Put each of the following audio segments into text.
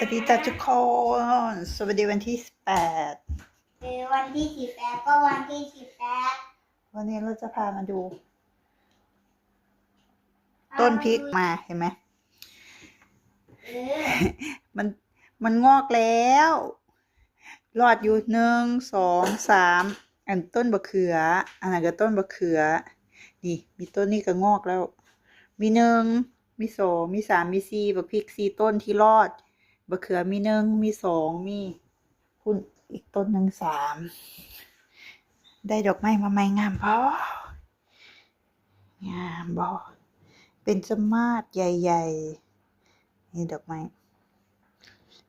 สวัสดีจ้าทุกคน สวัสดีวันที่แปดเออวันที่สิบแปดก็วันที่สิบแปดวันนี้เราจะพามาดู ต้นพริกมาเห็นไหมเออมันมันงอกแล้ว รอดอยู่หนึ่งสองสามอันต้นบะเขือ อันนั้นก็ต้นบะเขือ นี่ มีต้นนี้ก็งอกแล้ว มีหนึ่งมีสองมีสามมีสี่บะพริกสี่ต้นที่รอด บะเขือมีหนึ่งมีสองมีคุณอีกต้นหนึ่งสามได้ดอกไม้มาใหม่งามพองามบอเป็นจมาดใหญ่ๆนี่ดอกไม้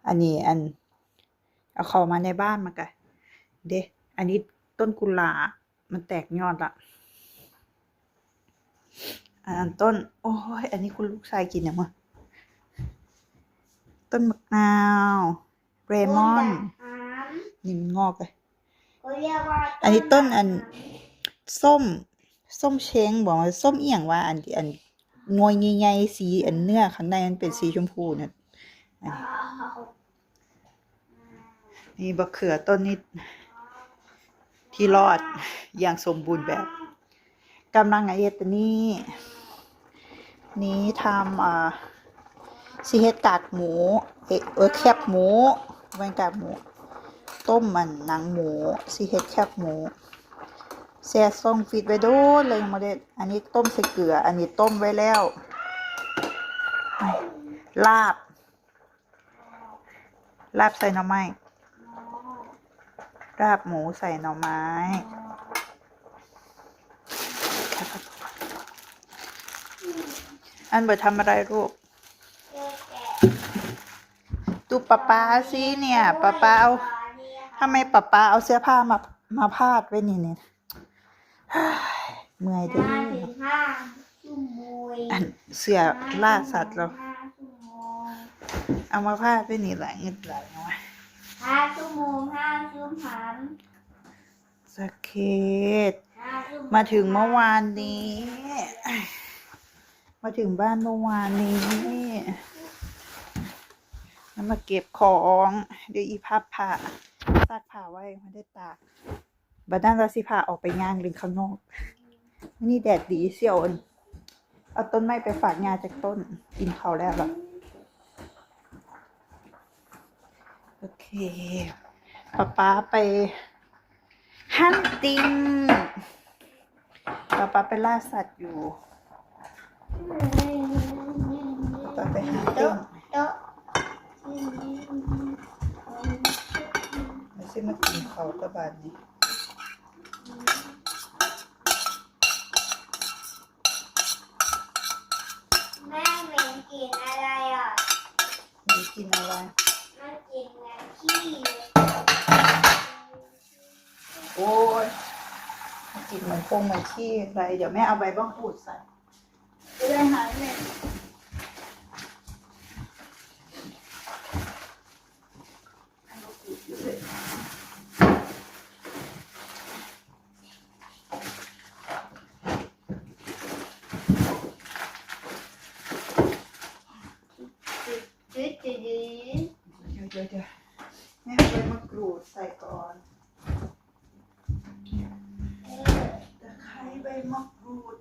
อันนี้อัน เอาเข้ามาในบ้านมากะเด้อันนี้ต้นกุหลาบมันแตกยอดละอันต้น โอ้ยอันนี้คุณลูกชายกินยังมั้ง ต้นมะนาวเรมอนหามนี่มันงอกเลยเขาเรียกว่าอันนี้ต้นอันส้ม ส้มเช้งบอกว่าส้มเอียงว่าอันที่อันงวยใหญ่ๆสีอันเนื้อข้างในมันเป็นสีชมพูเนี่ยอันนี้นี่บะเขือต้นนี้ที่รอดอย่างสมบูรณ์แบบกำลังไอเอตวนี้นี้ทำอ่า ซีเฮ็ดกากหมู เอยเออแคบหมูแวนกากหมู ต้มมันหนังหมูซีเฮ็ดแคบหมูแซ่ซองฟิตไว้โดนเลยมาเด็ดอันนี้ต้มใส่เกลือ อันนี้ต้มไว้แล้ว ลาบ ลาบใส่หน่อไม้ราบหมูใส่หน่อไม้อันเบิดทำอะไรลูก ดูป้าป้าสิเนี่ยป้าป้าเอาทำไมป้าป้าเอาเสื้อผ้ามามาพาดไว้นี่เนี่ยเมื่อยเด้อห้าถึงห้าชั่วโมงอันเสื้อล่าสัตว์เราห้าชั่วโมงเอามาพาดไว้นี่แหละเงินไหลเนาห้าชั่วโมงห้าชั่วโมงสกเคตมาถึงเมื่อวานนี้ มาถึงบ้านเมื่อวานนี้ แล้วมาเก็บของ เดี๋ยวอีพับผ้าซักผ้าไว้ไม่ได้ตากบัดนั้นเราสิพาออกไปย่างลิงข้างนอกวันนี่แดดดีเสียวอันเอาต้นไม้ไปฝากงาจากต้นกินเขาวแล้วแบบโอเคป๊าป๊าไปฮันติงป๊าป๊าไปล่าสัตว์อยู่ป๊าป๊าไปฮันติง โต๊ะไม่ใช่มากินเขาวตะบานนี้แม่เหม็นกลินอะไรอะ มีกินอะไร มันกลินเหมือนขี้เลยโอ้ยกินเหมือนโป่งเหมือนขี้อะไร เดี๋ยวแม่เอาใบบ้องปูดใส่จะได้หายเหม็นเจืดจืดจืดดี๋ยวเดี๋ยวเดี๋ยวแม่เอาใบมะกรูดใส่ก่อน เออ ตะไคร้ใบมะกรูด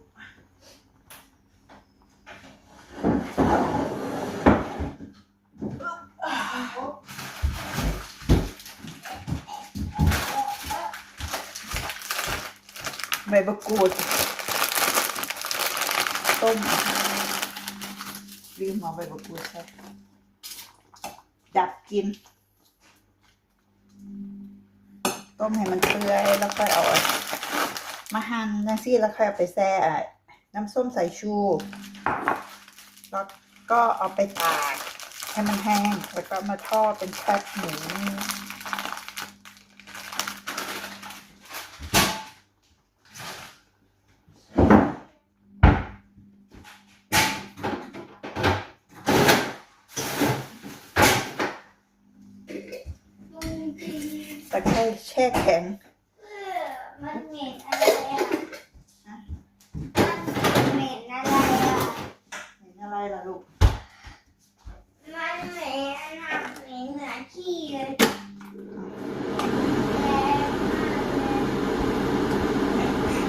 ใบมะกรูด ต้มลืมเอาใบมะกรูดใส่ดับกิน ต้มให้มันเปื่อยแล้วค่อยเอามาหั่นนะสิแล้วค่อยเอาไปแช่น้ำส้มสายชูแล้วก็เอาไปตากให้มันแห้งแล้วก็มาทอดเป็นแคบหมู ตะไคร้แช่แข็ง มันเหม็นอะไรอะมันเหม็นอะไรอะ เหม็นอะไรล่ะลูก มันเหม็นอะไรเหม็นเหมือนขี้เลย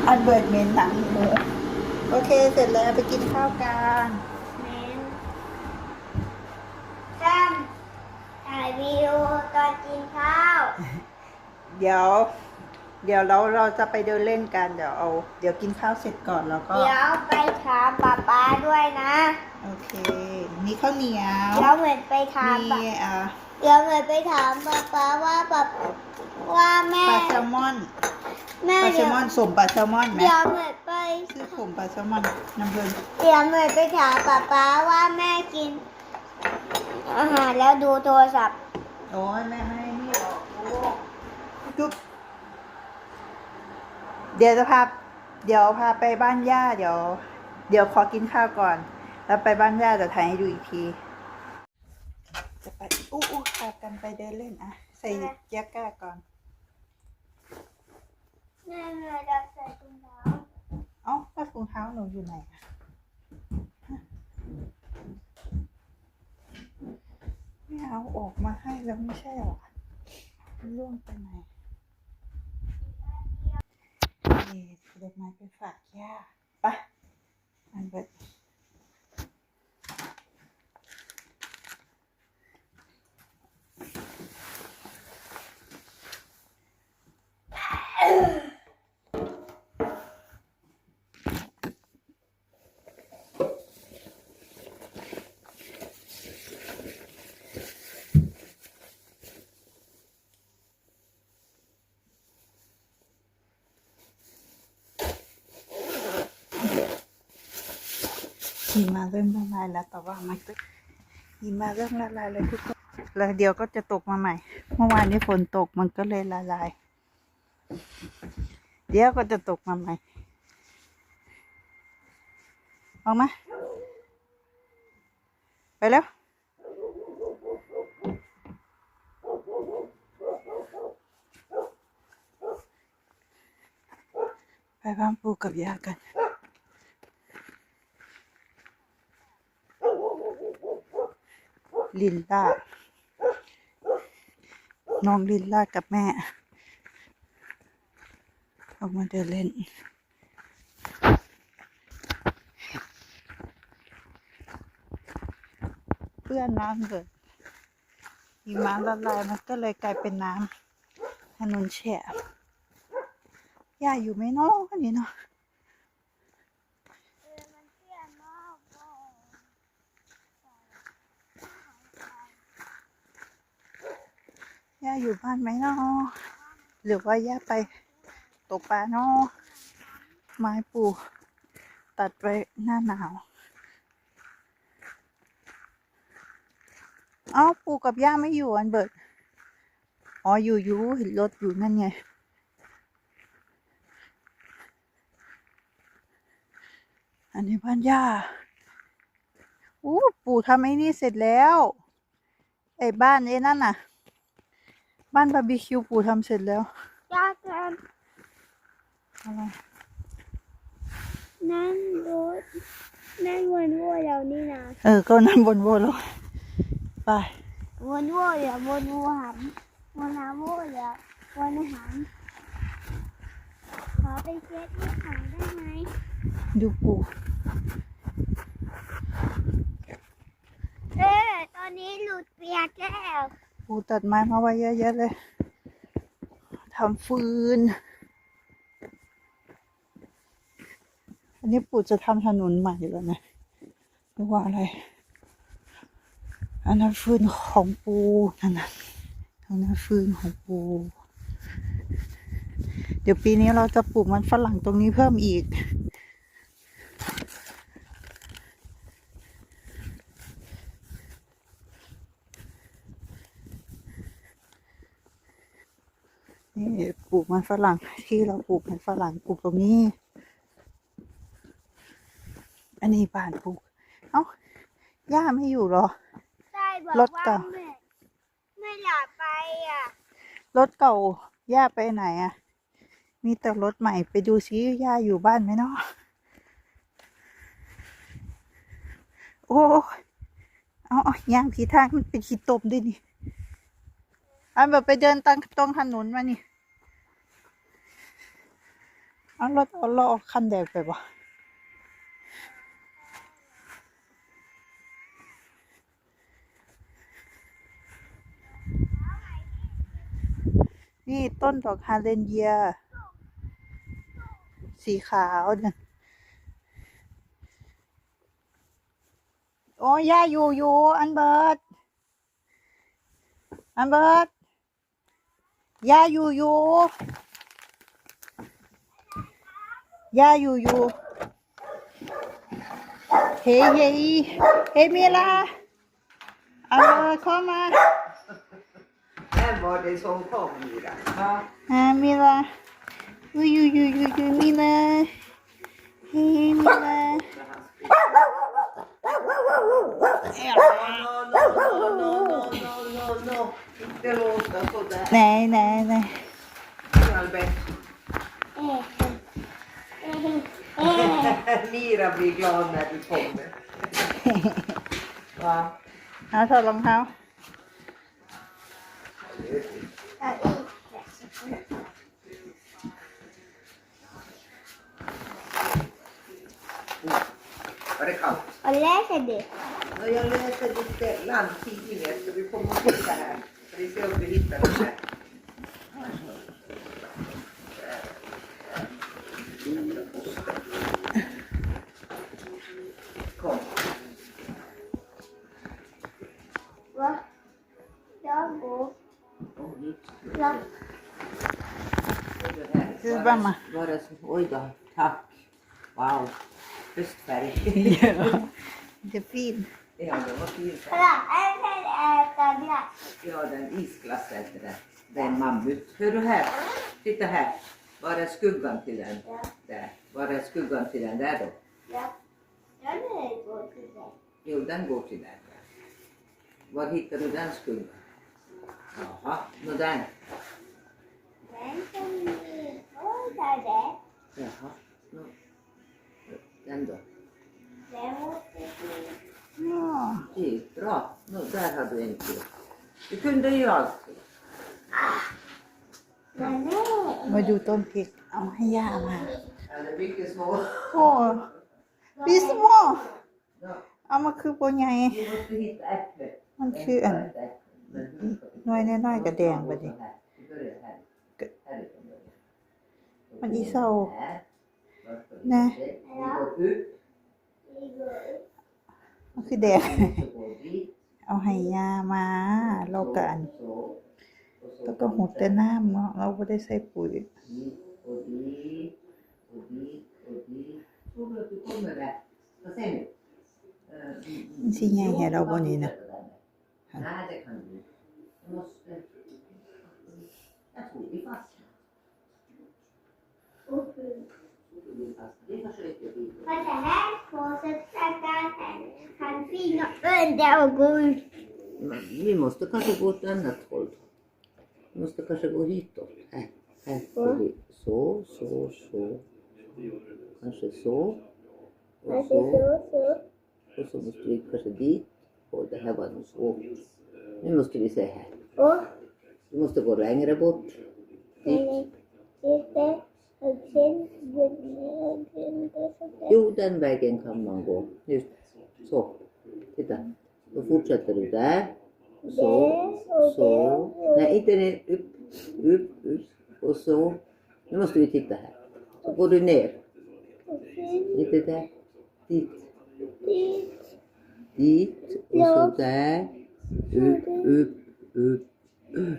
อันเบิร์ดเมนหนังหมูโอเค เสร็จแล้วไปกินข้าวกันเมนซ้ำถ่ายวีดีโอตอนกินข้าว เดี๋ยว เดี๋ยวเราเราจะไปเดินเล่นกันเดี๋ยวเอา เดี๋ยวกินข้าวเสร็จก่อนแล้วก็ เดี๋ยวไปถามป๊าป๊าด้วยนะ โอเค มีข้าวเหนียวเดี๋ยวเหมือนไปถามมีป๊าอ่าเดี๋ยวเหมือนไปถามป๊าป๊าว่าป๊าว่าแม่ปลาแซลมอนแม่ปลาแซเดี๋ลยวมอนสมปลาแซลมอนไหมเดี๋ยวเหมือนไป ชื่อผมปลาแซลมอนน้ำเพลินเดี๋ยวเหมือนไปถามป๊าป๊าว่าแม่กิน อาหารแล้วดูโทรศัพท์ โอ้ยแม่ไม่ให้นี่หรอกโอ้ จุ๊บเดี๋ยวจะพา เดี๋ยวพาไปบ้านย่า เดี๋ยว เดี๋ยวขอกินข้าวก่อน แล้วไปบ้านย่าจะถ่ายให้ดูอีกที จะไปอู้อู้พากันไปเดินเล่นอะใส่แจ็คก้าก่อนแม่แม่จะใส่ถุงเท้าเอ้าแล้วถุงเท้าหนูอยู่ไหนอะฮะไม่เอาออกมาให้แล้วไม่ใช่เหรอ ล่วงไปไหนนี่เด็กไม้ไปฝากย่าไปอันเบิด หิมาเริ่มละลายแล้วแต่ว่ามันก็หิมาเริ่มละลายเลยทุกคนแล้วเดี๋ยวก็จะตกมาใหม่ เมื่อวานนี้ฝนตกมันก็เลยละลาย เดี๋ยวก็จะตกมาใหม่ออกมาไปแล้วไปบ้านปู่กับย่ากัน ลินล่า น้องลินล่ากับแม่ ออกมาเดินเล่นเพื่อนน้ำเลยหิมะละลายมันก็เลยกลายเป็นน้ำถนนแฉะย่าอยู่ไหมเนาะนี่เนาะ เออมันเตี้ยมากเลย ย่าอยู่บ้านไหมเนาะหรือว่าย่าไปตกปลาเนาะไม้ปูตัดไปหน้าหนาวเอ้าปูกับย่าไม่อยู่อันเบิดอ๋ออยู่อยู่เห็นรถอยู่นั่นไงอันนี้บ้านย่าอู้ปู่ทำไอ้นี่เสร็จแล้ว ไอ้บ้านไอ้นั่นน่ะ บ้านบาร์บีคิวปู่ทำเสร็จแล้วยากเกินอะไรนั่งรถนั่งวนวัวแล้วนี่นะเออ ก็นั่นบนโบแล้วไปวนวัวเดี๋ยววนวัวหันวนหาวัวเดี๋ยววนหันขอไปเช็ดที่ขังได้ไหมดูปู่เออตอนนี้หลุดเปียกแล้ว ปูตัดไม้มาไว้เยอะๆเลยทำฟืน อันนี้ปู่จะทำถนนใหม่แล้วนะหรือว่าอะไร อันนั้นฟืนของปูนั่นนะอันนั้นฟืนของปู เดี๋ยวปีนี้เราจะปลูกมันฝรั่งตรงนี้เพิ่มอีก นี่ปลูก มันฝรั่งที่เราปลูกมันฝรั่งปลูกตรงนี้ อันนี้บ้านปลูก เอ้าย่าไม่อยู่เหรอใช่บอกรถว่าเก่าไม่ไม่อยากไปอะ รถเก่าย่าไปไหนอะ่ะ มีแต่รถใหม่ไปดูซิย่าอยู่บ้านไหมเนาะโอ้ยเอาเอาย่างผีทางมันเป็นขีดตมด้วยนี่อันแบบไปเดินตรงตรงถนนมานี่ เอารถเอาล้อคันแดงไปบ่นี่ต้นดอกฮาเลนเยีย สีขาวเนี่ยโอ้ย่าอยู่อยู่อันเบิร์ดอันเบิร์ดย่าอยู่อยู่ ย่าอยู่อยู่เฮ้ยเฮ้ยเฮ้ยมิลาอันเบิร์ดเข้ามา Vem var det som kom Mira? Ja. อ่ามิลาอยู่อยู่อยู่อยู่อยู่มิลาเฮ้ยมิลา No, no, no, no, no, no, no, no. Inte låta sådär. Nej, nej, nej. Albert. เอ๊ะเอ๊ะเอ๊ะ Mira blir glad när du kommer. Va? เอาถอดรองเท้าเอาอีก Var det kallt? วันแรกเด็ก Ja, jag läser lite landtidningar så vi kommer att titta här. Ska vi se om vi hittar den här. Mamma. det- Var det så? Oj då, tack. Wow. Höstfärg. Det är fin. ja, det var fint. kolla en till äta glass Ja, den isglass heter det. Det är en mammut. Hör du här? Titta här. Var är skuggan till den? Ja. Där. Var är skuggan till den där då? ja jag vill gå till dig Jo, den går till den. Var hittar du den skuggan? Jaha, nå den. den som vi får där Jaha, nå. Den då? den måste vi Ja. Det gick bra. Nå, där har du en till. Du kunde ju allt. men nej มาดูต้นพริกเอาให้ย่ามา Eller mycket små. โอ้ปีสมอ Ja, เอามาคือปัวใหญ่ vi måste hitta äpplet. มันคืออัน Ett äpple. Men hur ska vi- น้อยน้อยๆกับแดงไปดิ Här. Vi börjar här. Härifrån มันอีเศานะมันคือแดดเอาให้ยามาเรากันแล้วก็หูดแต่น้ำเนาะเราไม่ได้ใส่ปุ๋ยมันสิใหญ่ให้เราบ่นี้นะ Fastnar. Vi försöker vi. För det här korset stackar han fingrar under och går ut. Men vi måste kanske gå åt annat håll. Vi måste kanske gå hitåt. Här, här vi. Så, så, så. Kanske så. Och så. så, så. Och så måste vi kanske dit. Och det här var nog svårt. Nu måste vi se här. Och Vi måste gå längre bort. Dit. Jo, den vägen kan man gå. Just så. Titta. Då fortsätter du där. Så, så. Nej, inte ner. Upp, upp, upp. Och så. Nu måste vi titta här. Så går du ner. Inte där. Dit. dit. Och så där. Upp, upp, upp, upp,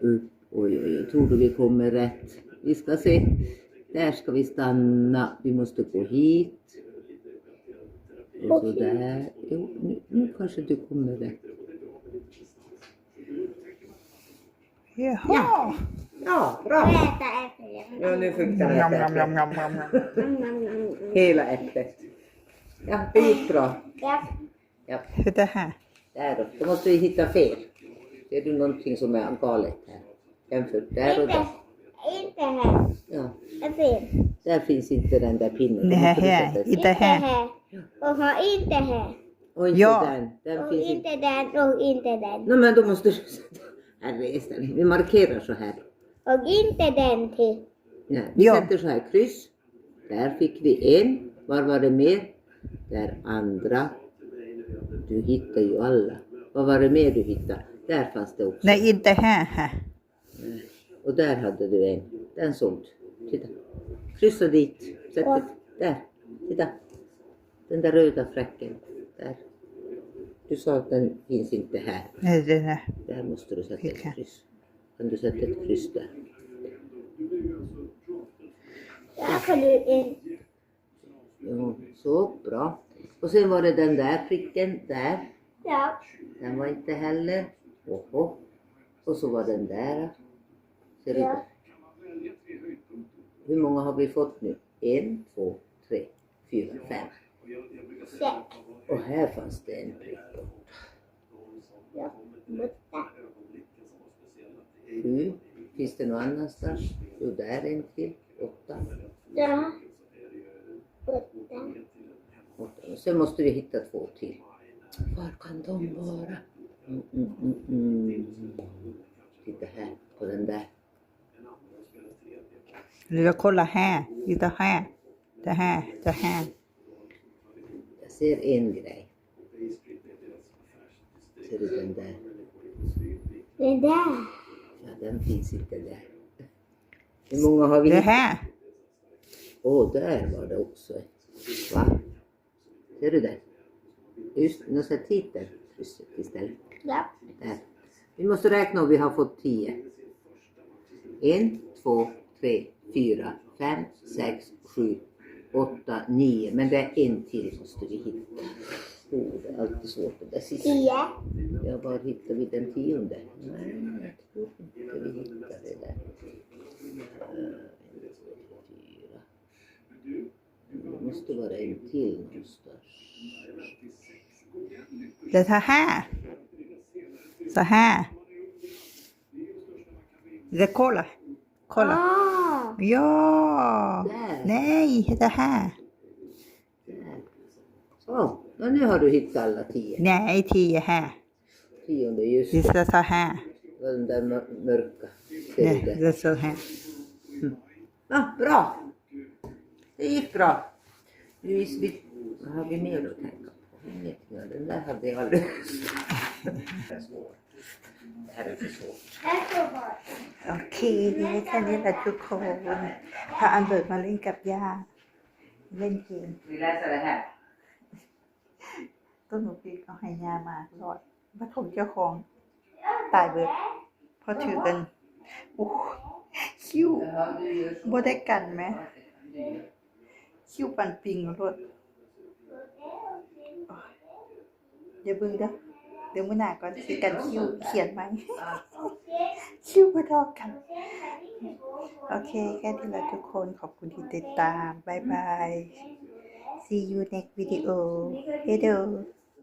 upp. Oj, oj, jag tror du vi kommer rätt. Vi ska se. Där ska vi stanna. Vi måste gå hit. Och så där. Jo, nu, nu kanske du kommer rätt. Jaha! Ja, bra. Ja, nu njam, äpplet. Hela äpplet. Ja, det gick bra. Ja, Ja, Hur det här? där då. Då måste vi hitta fel. Ser du någonting som är galet här? Jämfört där och där. Inte här. Ja, En fin. där finns inte den där pinnen. Då här, vi här. Och har inte här. Och inte Ja. den. Den Och finns inte. inte den och inte den. Nej, men då måste du sätta... Herre. Vi markerar så här. Och inte den till. Nej, vi Ja. sätter så här kryss. Där fick vi en. Var var det mer? Där andra. Du hittar ju alla. Vad var det mer du hittade? Där fanns det också. Nej, inte här. här. Och där hade du en. Den såg du. Titta. Kryssa dit. Sätt det. Där. Titta. Den där röda fläcken. Där. Du sa att den finns inte här. Nej, det där. Där måste du sätta ett kryss. Kan du sätta ett kryss där? Där får du. Jo, så bra. Och sen var det den där pricken där. Ja. Den var inte heller. Oho. Och så var den där. Ser du? Ja. Hur många har vi fått nu? En, två, tre, fyra, fem. Sex. Och här fanns det en prick. Ja. Mutta. Sju. Finns det någon annanstans? Jo, där en till. Åtta. Ja. Åtta. Och sen måste vi hitta två till. Var kan de vara? Mm, mm, mm, mm. Titta här på den där. Ska kolla här. Titta här. Det här. Det här. Jag ser en grej. Ser du den där? Den där. Ja, den finns inte där. Hur många har vi? Det här. Åh, där var det också ett. Va? Ser du den? Just, nu sätt hit den krysset istället. Ja. Där. Vi måste räkna om vi har fått tio. En, två, tre, fyra, fem, sex, sju, åtta, nio. Men det är en till måste vi hitta. Oh, det är alltid svårt det där sista. Tio. Ja, var hittar vi den tionde? Nej, jag tror inte vi hittar det där. Eh. Det måste vara en till någonstans. Det är här. Så här. Det kolla. Kolla. Ah. Ja. Där. Nej, det här. Där. Så, och nu har du hittat alla tio. Nej, tio här. Tionde just Vi ska ta här. den där mör- mörka. Nej, det? står här. Ja, bra. Det gick bra. Nu visst, vi, vad har vi mer att tänka på? Den där hade jag aldrig. โอเคแค่นี้แหละทุกคนพาอันเบิร์ดมาเล่นกับย่า เล่นเกมต้นหนูปีเอาให้ย่ามารอดปฐมเจ้าของตายเบิดเพราะถือกันโอ้คิว Jaha, du gör så. บ่ได้กันไหม คิวปันปิงรถอย่าเบิ่งเด้อ เดี๋ยวมื้อหน้าก่อนสิกันคิ้วเขียนไหม คิ้วบ่เทอกัน โอเค แค่นี้แหละทุกคนขอบคุณที่ติดตาม บ๊ายบาย see you next video hello